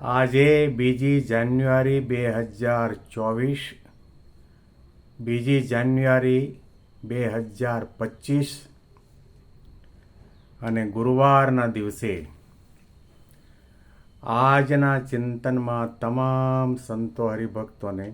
આજે બીજી જાન્યુઆરી બે હજાર ચોવીસ, બીજી જાન્યુઆરી બે હજાર પચીસ અને ગુરુવારના દિવસે આજના ચિંતનમાં તમામ સંતો હરિભક્તોને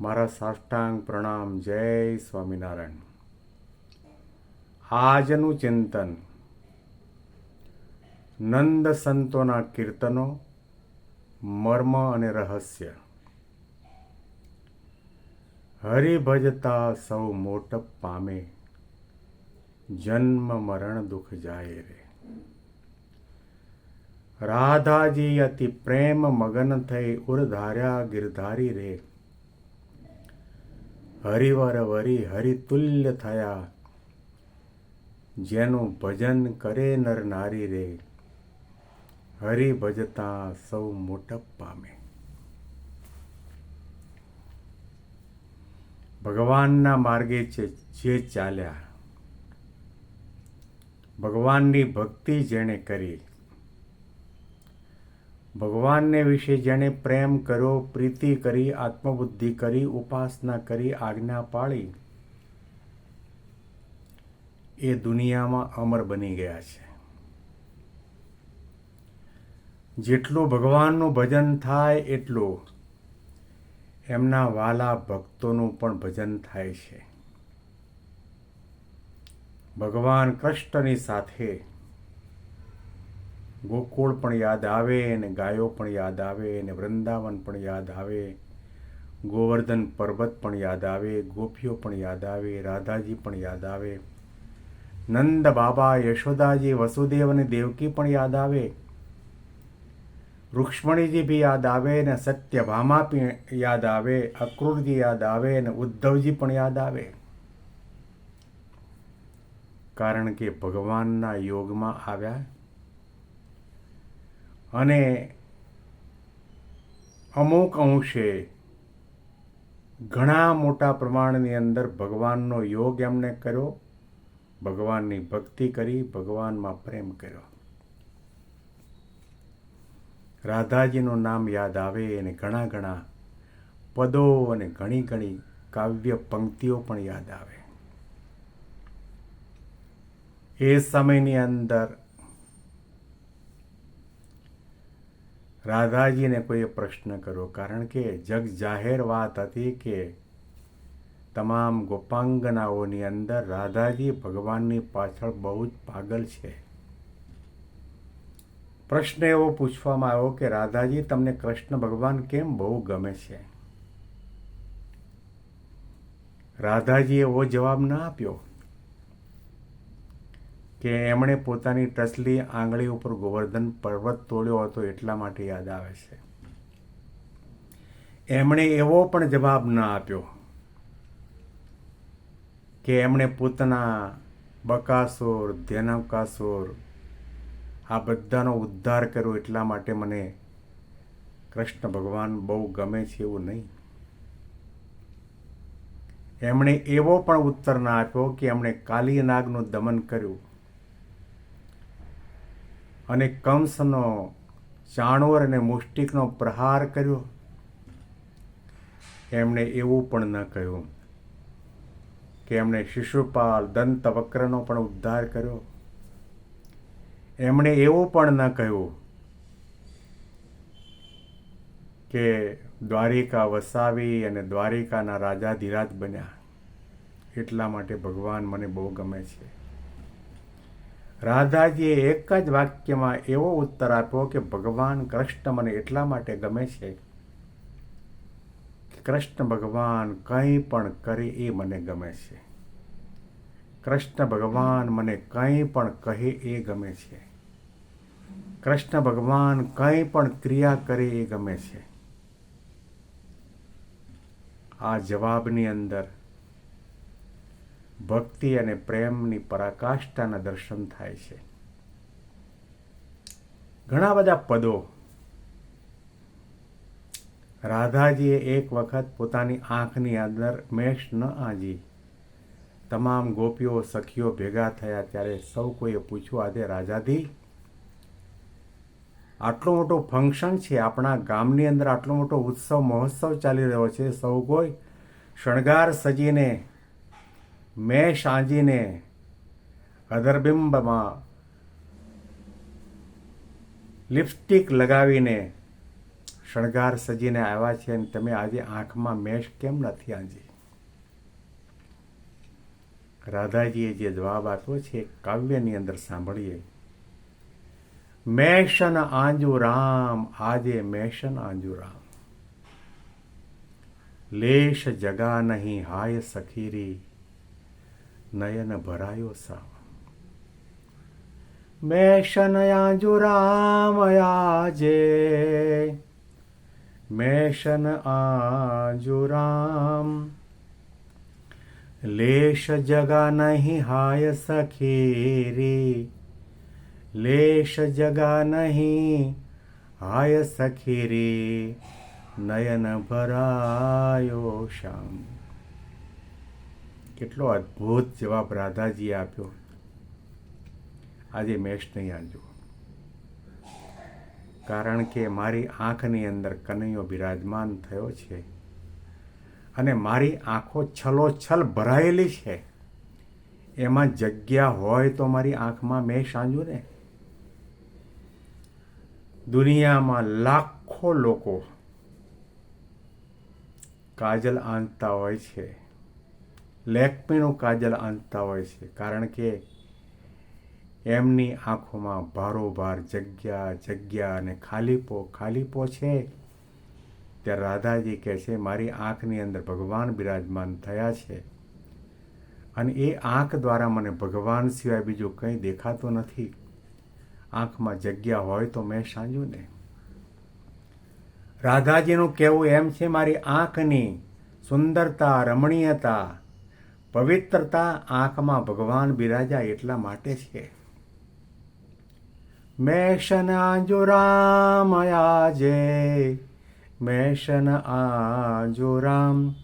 મારા સાષ્ટાંગ પ્રણામ. જય સ્વામિનારાયણ. આજનું ચિંતન નંદ સંતોના કીર્તનો, મર્મ અને રહસ્ય. હરિભજતા સૌ મોટપ પામે, જન્મ મરણ દુઃખ જાય રે. રાધાજી અતિ પ્રેમ મગન થઈ ઉરધાર્યા ગિરધારી રે. હરિવર વરી હરિતુલ્ય થયા, જેનું ભજન કરે નર નારી રે. હરિ ભજતા સૌ મોટપ પામે. ભગવાનના માર્ગે જે ચાલ્યા, ભગવાનની ભક્તિ જેણે કરી, ભગવાનને વિશે જેણે પ્રેમ કર્યો, પ્રીતિ કરી, આત્મબુદ્ધિ કરી, ઉપાસના કરી, આજ્ઞા પાળી, એ દુનિયામાં અમર બની ગયા છે. જેટલું ભગવાનનું ભજન થાય એટલું એમના વાલા ભક્તોનું પણ ભજન થાય છે. ભગવાન કૃષ્ણની સાથે ગોકુળ પણ યાદ આવે અને ગાયો પણ યાદ આવે અને વૃંદાવન પણ યાદ આવે, ગોવર્ધન પર્વત પણ યાદ આવે, ગોપીઓ પણ યાદ આવે, રાધાજી પણ યાદ આવે, નંદ બાબા યશોદાજી વસુદેવ અને દેવકી પણ યાદ આવે રૂક્ષ્મણીજી બી યાદ આવે ને સત્યભામા પણ યાદ આવે, અક્રૂરજી યાદ આવે ને ઉદ્ધવજી પણ યાદ આવે. કારણ કે ભગવાનના યોગમાં આવ્યા અને અમુક અંશે ઘણા મોટા પ્રમાણની અંદર ભગવાનનો યોગ એમણે કર્યો, ભગવાનની ભક્તિ કરી, ભગવાનમાં પ્રેમ કર્યો. રાધાજીનું નામ યાદ આવે અને ઘણા ઘણા પદો અને ઘણી ઘણી કાવ્ય પંક્તિઓ પણ યાદ આવે. એ સમયની અંદર રાધાજીને કોઈએ પ્રશ્ન કર્યો, કારણ કે જગ જાહેર વાત હતી કે તમામ ગોપાંગનાઓની અંદર રાધાજી ભગવાનની પાછળ બહુ જ પાગલ છે. પ્રશ્ન એવો પૂછવામાં આવ્યો કે, રાધાજી, તમને કૃષ્ણ ભગવાન કેમ બહુ ગમે છે? રાધાજીએ એવો જવાબ ના આપ્યો કે, એમણે પોતાની ટસલી આંગળી ઉપર ગોવર્ધન પર્વત તોડ્યો હતો એટલા માટે યાદ આવે છે. એમણે એવો પણ જવાબ ન આપ્યો કે, એમણે પોતાના બકાસુર ધ્યાનકાસુર આ બધાનો ઉદ્ધાર કર્યો એટલા માટે મને કૃષ્ણ ભગવાન બહુ ગમે છે એવું નહીં. એમણે એવો પણ ઉત્તર ના આપ્યો કે એમણે કાલીનાગનું દમન કર્યું. અને કંસનો ચાણોર અને મુષ્ટિકનો પ્રહાર કર્યો. એમણે એવું પણ ન કહ્યું કે એમણે શિશુપાલ દંત વક્રનો પણ ઉદ્ધાર કર્યો. એમણે એવું પણ ન કહ્યું કે દ્વારિકા વસાવી અને દ્વારિકાના રાજા ધીરાજ બન્યા. એટલા માટે ભગવાન મને બહુ ગમે છે. રાધાજીએ એક જ વાક્યમાં એવો ઉત્તર આપ્યો કે ભગવાન કૃષ્ણ મને એટલા માટે ગમે છે કૃષ્ણ ભગવાન કંઈ પણ કરે એ મને ગમે છે. કૃષ્ણ ભગવાન મને કંઈ પણ કહે એ ગમે છે. કૃષ્ણ ભગવાન કંઈ પણ ક્રિયા કરે એ ગમે છે. આ જવાબની અંદર ભક્તિ અને પ્રેમની પરાકાષ્ઠાના દર્શન થાય છે. ઘણા બધા પદો રાધાજીએ એક વખત પોતાની આંખની અંદર મેષ ન આજી. તમામ ગોપીઓ, સખીઓ ભેગા થયા ત્યારે સૌ કોઈએ પૂછ્યું, આજે રાજાધી આટલું મોટું ફંક્શન છે, આપણા ગામની અંદર આટલો મોટો ઉત્સવ, મહોત્સવ ચાલી રહ્યો છે. સૌ કોઈ શણગાર સજીને, મેષ સાંજીને અધરબિંબમાં લિપસ્ટિક લગાવીને શણગાર સજીને આવ્યા છે અને તમે આજે આંખમાં મેષ કેમ નથી આંજી? રાધાજીએ જે જવાબ આપ્યો છે કાવ્યની અંદર સાંભળીએ. મેષન આંજુ રામ આજે મેષન આંજુ રામ લેશ જગા નહીં હાય સખીરી નયન ભરાયો સામ મેષન આંજુ રામ આજે મેષન આંજુ રામ લેશ જગા નહીં હાય સખીરી લેશ જગા નહીં હાય સખીરી નયન ભરાયો શ્યામ કેટલો અદ્ભુત જવાબ રાધાજીએ આપ્યો. આજે મેષ નહીં આંજો કારણ કે મારી આંખની અંદર કનૈયો બિરાજમાન થયો છે અને મારી આંખો છલોછલ ભરાયેલી છે. એમાં જગ્યા હોય તો મારી આંખમાં મેં સાંજુ ને દુનિયામાં લાખો લોકો કાજલ આંધતા હોય છે. લેકમીનું કાજલ આંધતા હોય છે, કારણ કે એમની આંખોમાં ભારોભાર જગ્યા જગ્યા અને ખાલીપો ખાલીપો છે. ત્યારે રાધાજી કહે છે, મારી આંખની અંદર ભગવાન બિરાજમાન થયા છે અને એ આંખ દ્વારા મને ભગવાન સિવાય બીજું કંઈ દેખાતું નથી. આંખમાં જગ્યા હોય તો મેં સાંજું ને. રાધાજીનું કહેવું એમ છે, મારી આંખની સુંદરતા, રમણીયતા, પવિત્રતા આંખમાં ભગવાન બિરાજા એટલા માટે છે. મેષન આંજુ રામ આજે મેષન આંજુ રામ,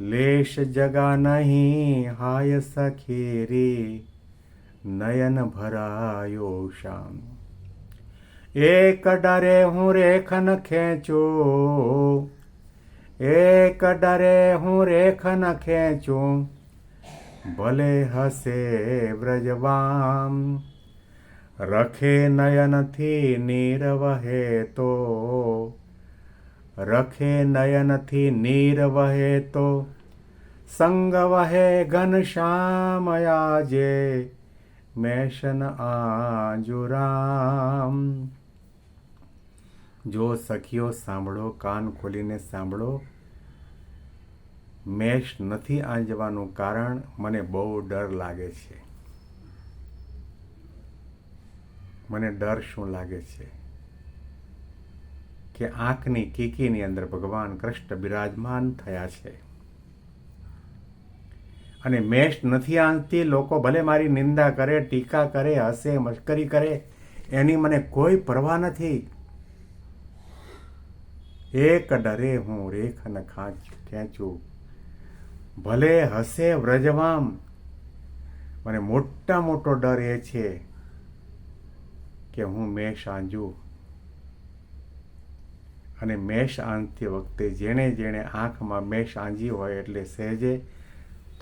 લેશ જગા નહીં હાય સખીરી નયન ભરાયો શામ એક ડરે હું રેખન ખેંચો. એક ડરે હું રેખન ખેંચું. ભલે હસે વ્રજવામ, રખે નયનથી નીર વહે તો રખે નયનથી નીર વહે તો સંગ વહે ઘનશ્યામ આજે મેષન આંજુરામ. જો સખીઓ સાંભળો, કાન ખોલીને સાંભળો. મેષ નથી આંજવાનું કારણ મને બહુ ડર લાગે છે. મને ડર શું લાગે છે? કે આંખની કીકીની અંદર ભગવાન કૃષ્ણ બિરાજમાન થયા છે. અને મેષ નથી આંકતી લોકો ભલે મારી નિંદા કરે, ટીકા કરે, હસે, મશ્કરી કરે, એની મને કોઈ પરવા નથી. એક ડરે હું રેખ ખાંચ ખેંચું. ભલે હસે વ્રજવામ, મને મોટા મોટો ડર એ છે કે હું મેષ આંજું. અને મેષ આંજતી વખતે જેણે જેણે આંખમાં મેષ આંજી હોય એટલે સહેજે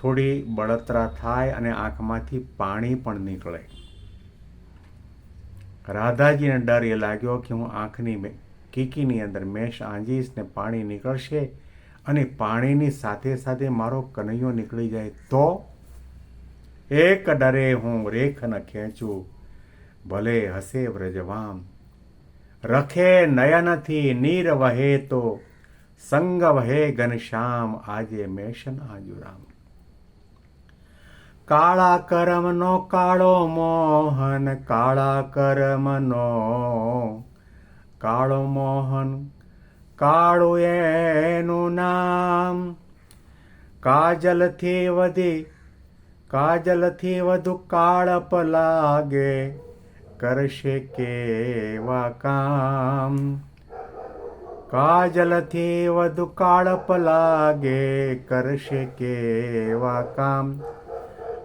થોડી બળતરા થાય અને આંખમાંથી પાણી પણ નીકળે. રાધાજીને ડર એ લાગ્યો કે હું આંખની કીકીની અંદર મેષ આંજીશ ને પાણી નીકળશે અને પાણીની સાથે સાથે મારો કનૈયો નીકળી જાય તો? એક ડરે હું રેખ ન ખેંચું, ભલે હસે વ્રજવામ. રખે નયનથી નીર વહે તો, સંગ વહે ઘનશ્યામ, આજે મેષન આજુરામ. કાળા કરમનો કાળો મોહન કાળા કરમનો કાળો મોહન. કાળું એનું નામ કાજલથી વધી, કાજલથી વધુ કાળપ લાગે, કરશે કેવા કામ? કાજલથી વધુ કાળપ લાગે, કરશે કેવા કામ?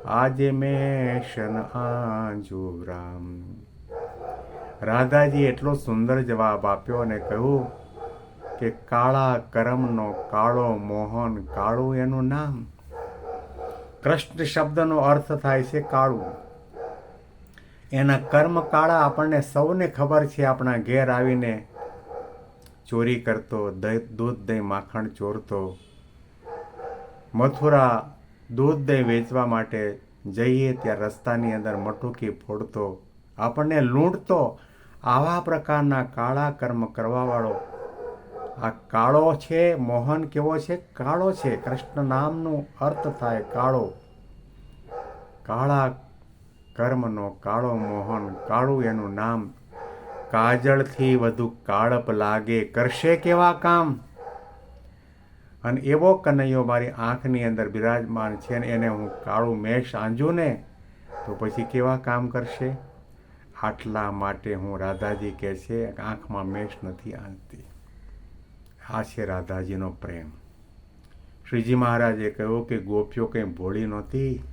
આજે મેશન આંજુ રામ રાધાજી એટલો સુંદર જવાબ આપ્યો અને કહ્યું કે કાળા કરમનો કાળો મોહન કાળું એનું નામ. કૃષ્ણ શબ્દનો અર્થ થાય છે કાળું. એના કર્મ કાળા આપણને સૌને ખબર છે. આપણા ઘેર આવીને ચોરી કરતો દૂધ દહીં માખણ ચોરતો. મથુરા દૂધ દહીં વેચવા માટે જઈએ ત્યાં રસ્તાની અંદર મટુકી ફોડતો, આપણને લૂંટતો, આવા પ્રકારના કાળા કર્મ કરવાવાળો. આ કાળો છે, મોહન કેવો છે? કાળો છે. કૃષ્ણ નામનું અર્થ થાય કાળો. કાળા કર્મનો કાળો મોહન, કાળું એનું નામ. કાજળથી વધુ કાળપ લાગે. કરશે કેવા કામ? અને એવો કનૈયો મારી આંખની અંદર બિરાજમાન છે ને એને હું કાળું મેષ આંજું ને તો પછી કેવા કામ કરશે? આટલા માટે હું રાધાજી કહે છે, આંખમાં મેષ નથી આંજતી આ છે રાધાજીનો પ્રેમ. શ્રીજી મહારાજે કહ્યું કે, ગોપીઓ કંઈ ભોળી નહોતી.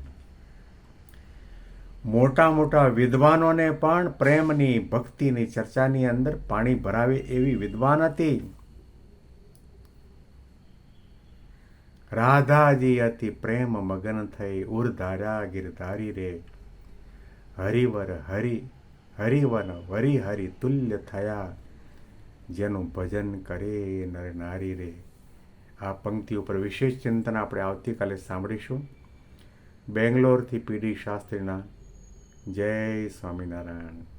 મોટા મોટા વિદ્વાનોને પણ પ્રેમની ભક્તિની ચર્ચાની અંદર પાણી ભરાવે એવી વિદ્વાન હતી. રાધાજી અતિ પ્રેમ મગન થઈ ઉર્ધારા ગિરધારી રે હરિવર હરિ હરિવન વરી હરિ તુલ્ય થયા જેનું ભજન કરે નર નારી રે આ પંક્તિ ઉપર વિશેષ ચિંતન આપણે આવતીકાલે સાંભળીશું બેંગ્લોરથી પીડી શાસ્ત્રીના જય સ્વામિનારાયણ